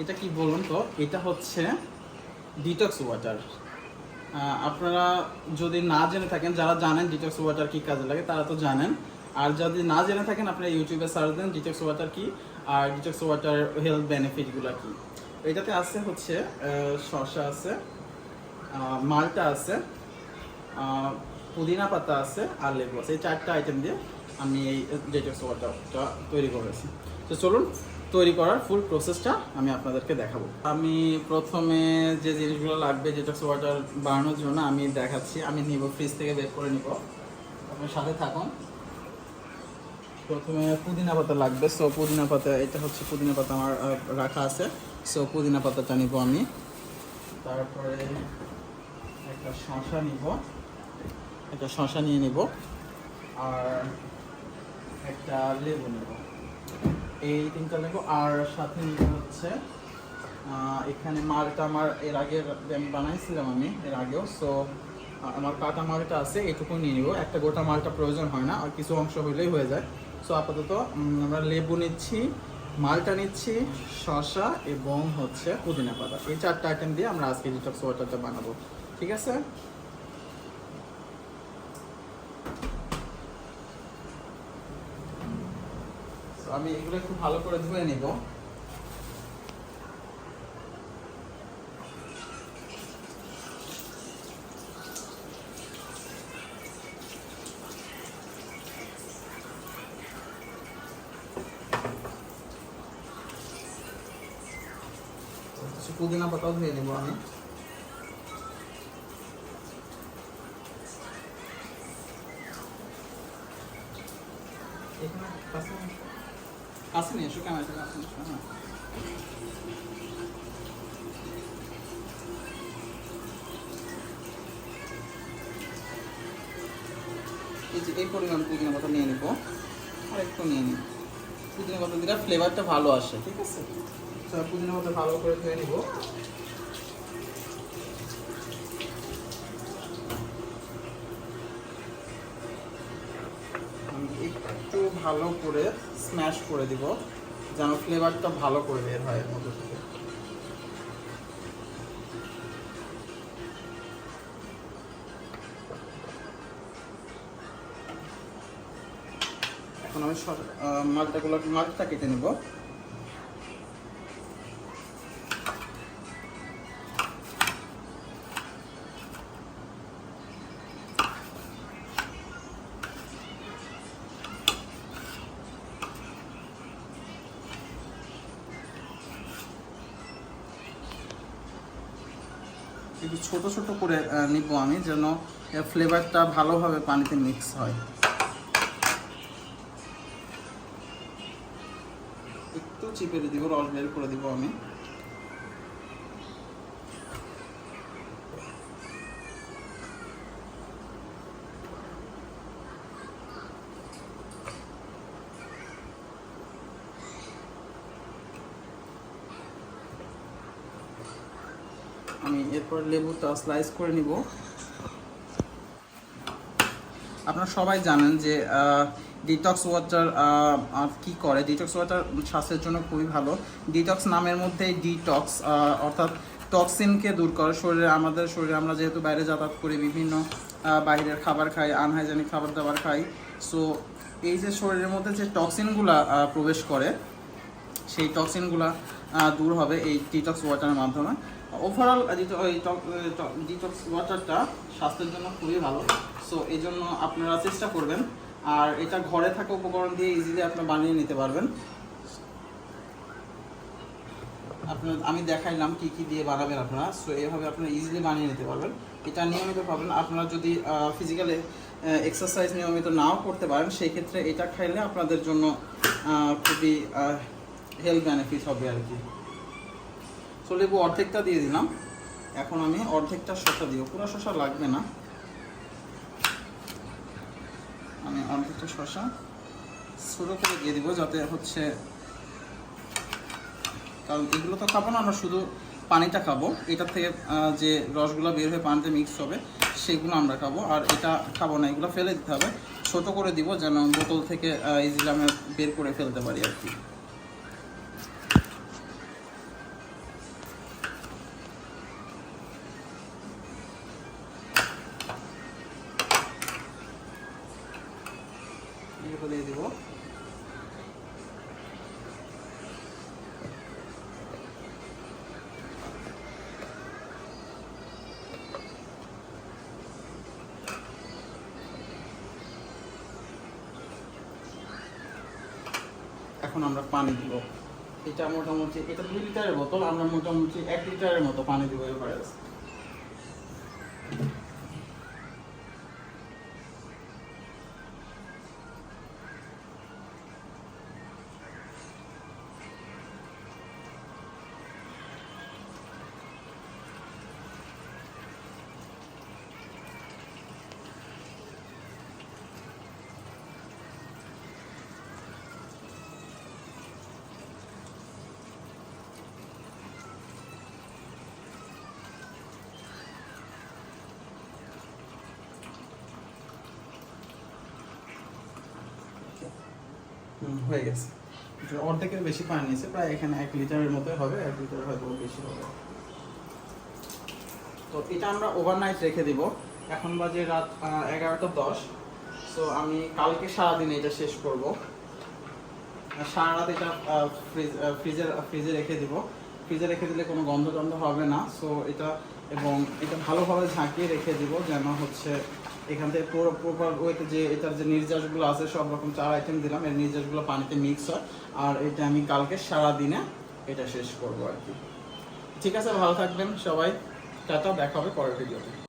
এটা কি বলুন তো? এটা হচ্ছে ডিটক্স ওয়াটার আপনারা যদি না জেনে থাকেন, যারা জানেন ডিটক্স ওয়াটার কি কাজে লাগে, তারা তো জানেন। আর যদি না জেনে থাকেন আপনারা ইউটিউবে সার্চ দেন ডিটক্স ওয়াটার কি আর ডিটক্স ওয়াটার হেলথ বেনিফিটগুলো কি। এটাতে আছে হচ্ছে শসা আছে মালটা আছে পুদিনা পাতা আছে আর লেবু আছে। এই চারটা আইটেম দিয়ে আমি এই ডিটক্স ওয়াটারটা তৈরি করেছি। তো চলুন, তৈরি করার ফুল প্রসেসটা আমি আপনাদেরকে দেখাবো। আমি প্রথমে যে জিনিসগুলো লাগবে, যেটা ওয়াটার বানানোর জন্য আমি দেখাচ্ছি, আমি নিব ফ্রিজ থেকে বের করে নিব। আপনার সাথে থাকুন। প্রথমে পুদিনা পাতা লাগবে। সো পুদিনা পাতা, এটা হচ্ছে পুদিনা পাতা আমার রাখা আছে। সো পুদিনা পাতাটা নিব আমি। তারপরে একটা শশা নিব। একটা শশা নিয়ে নিব। আর একটা লেবু নেব। এই তিনটা নেব আর সাথে নিব হচ্ছে এখানে মালটা আমার এর আগে আমি বানাইছিলাম আমি, এর আগেও। সো আমার কাটা মালটা আছে, এটুকু নিয়ে নিব। একটা গোটা মালটা প্রয়োজন হয় না, আর কিছু অংশ হইলেই হয়ে যায়। সো আপাতত আমরা লেবু নিচ্ছি, মালটা নিচ্ছি, শসা এবং হচ্ছে পুদিনা পাতা। এই চারটা আইটেম দিয়ে আমরা আজকে ডিটক্স ওয়াটারটা বানাবো। ঠিক আছে? আমি এগুলো একটু ভালো করে ধুয়ে নিব। কিছু পুদিনা পাতাও ধুয়ে নিব আমি। এখানে কাছে এসো নিয়ে এসো, হ্যাঁ এই যে এই পরিমাণ পুদিনা পাতা নিয়ে নিব। আর একটু নিয়ে নিব। পুদিনা পাতা দিলে ফ্লেভারটা ভালো আসে ঠিক আছে? তো পুদিনা পাতা ভালো করে ধুয়ে নিব। একটু ভালো করে স্ম্যাশ করে দিব, যেন ফ্লেভারটা ভালো করে বের হয় এর মধ্যে থেকে। এখন আমি মালটাগুলো, মালটা কেটে নেব। একটু ছোট ছোট করে নিব আমি যেন ফ্লেভারটা ভালোভাবে পানিতে মিক্স হয়। একটু চিপে দিব বের করে দিব আমি আমি এরপর লেবুটা স্লাইস করে নিব। আপনারা সবাই জানেন যে ডিটক্স ওয়াটার কি করে? ডিটক্স ওয়াটার স্বাস্থ্যের জন্য খুবই ভালো। ডিটক্স নামের মধ্যে ডিটক্স অর্থাৎ টক্সিনকে দূর করে। শরীরে আমাদের, শরীরে আমরা যেহেতু বাইরে যাতায়াত করি, বিভিন্ন বাইরের খাবার খাই আনহাইজেনিক খাবার দাবার খাই। সো এই যে শরীরের মধ্যে যে টক্সিনগুলা প্রবেশ করে, সেই টক্সিনগুলা দূর হবে এই ডিটক্স ওয়াটারের মাধ্যমে। ওভারঅল ডিটক্স ওয়াটারটা স্বাস্থ্যের জন্য খুবই ভালো। সো এই জন্য আপনারা চেষ্টা করবেন। আর এটা ঘরে থাকা উপকরণ দিয়ে ইজিলি আপনারা বানিয়ে নিতে পারবেন। আপনার, আমি দেখাইলাম কি কি দিয়ে বানাবেন আপনারা। সো এইভাবে আপনারা ইজিলি বানিয়ে নিতে পারবেন। এটা নিয়মিত পাবেন। আপনারা যদি ফিজিক্যালি এক্সারসাইজ নিয়মিত নাও করতে পারেন সেই ক্ষেত্রে এটা খাইলে আপনাদের জন্য খুবই হেলথ বেনিফিট হবে আর কি। সো লেবু অর্ধেকটা দিয়ে দিলাম। এখন আমি অর্ধেকটা শসা দিব পুরো শসা লাগবে না। আমি অর্ধেকটা শসা ছোটো করে দিয়ে দিব যাতে হচ্ছে, কারণ এগুলো তো খাব না, আমরা শুধু পানিটা খাব। এটা থেকে যে রসগুলো বের হয়ে পানিতে মিক্স হবে, সেগুলো আমরা খাব। আর এটা খাব না, এগুলো ফেলে দিতে হবে। ছোট করে দিব যেন বোতল থেকে ইজিলি আমি বের করে ফেলতে পারি আর কি। দিয়ে এখন আমরা পানি দিব। এটা মোটামুটি, এটা দুই লিটারের বোতল, আমরা মোটামুটি এক লিটারের মতো পানি দিব এবারে। হয়ে গেছে। অর্ধেকের বেশি পানি নিয়েছে, প্রায় এখানে এক লিটারের মতো হবে, এক লিটার হয়তো বেশি হবে। তো এটা আমরা ওভারনাইট রেখে দিব। এখন বাজে রাত এগারোটা দশ। সো আমি কালকে সারাদিন এটা শেষ করব। সারা রাত এটা ফ্রিজ ফ্রিজে ফ্রিজে রেখে দিব। ফ্রিজে রেখে দিলে কোনো গন্ধ টন্ধ হবে না। সো এটা এবং এটা ভালোভাবে ঝাঁকিয়ে রেখে দিব যেন হচ্ছে এখান থেকে পুরো প্রপার ওয়েতে যে এটার যে নির্যাসগুলো আছে, সব রকম চার আইটেম দিলাম। এর নির্যাসগুলো পানিতে মিক্স হয়। আর এটা আমি কালকে সারা দিনে এটা শেষ করব আর কি। ঠিক আছে, ভালো থাকবেন সবাই। টাটা, দেখা হবে পরের ভিডিওতে